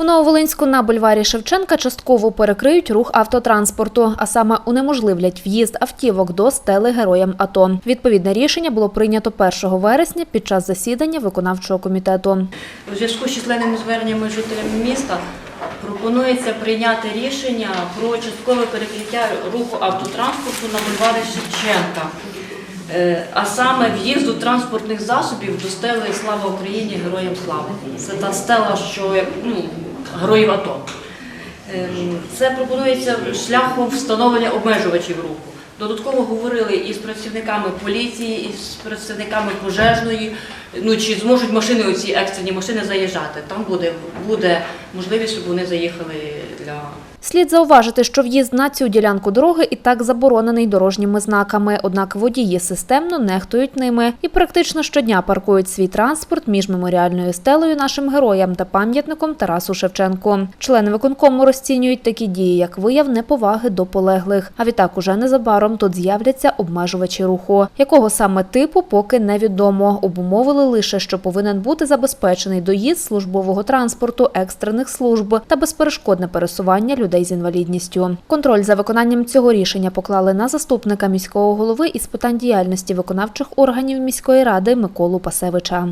У Нововолинську на бульварі Шевченка частково перекриють рух автотранспорту, а саме унеможливлять в'їзд автівок до стели героям АТО. Відповідне рішення було прийнято 1 вересня під час засідання виконавчого комітету. У зв'язку з численними зверненнями жителів міста пропонується прийняти рішення про часткове перекриття руху автотранспорту на бульварі Шевченка, Е, а саме в'їзду транспортних засобів до стели Слава Україні! Героям слави. Це та стела, що ну, героїв АТО. Ем, Це пропонується шляхом встановлення обмежувачів руху. Додатково говорили і з працівниками поліції, і з працівниками пожежної. Ну чи зможуть машини, оці екстрені машини заїжджати. Там буде, буде можливість, щоб вони заїхали для Слід зауважити, що в'їзд на цю ділянку дороги і так заборонений дорожніми знаками, однак водії системно нехтують ними і практично щодня паркують свій транспорт між меморіальною стелею нашим героям та пам'ятником Тарасу Шевченку. Члени виконкому розцінюють такі дії як вияв неповаги до полеглих. А відтак уже незабаром тут з'являться обмежувачі руху, якого саме типу поки невідомо. Обумовили лише, що повинен бути забезпечений доїзд службового транспорту, екстрених служб та безперешкодне пересування людей з інвалідністю. Контроль за виконанням цього рішення поклали на заступника міського голови із питань діяльності виконавчих органів міської ради Миколу Пасевича.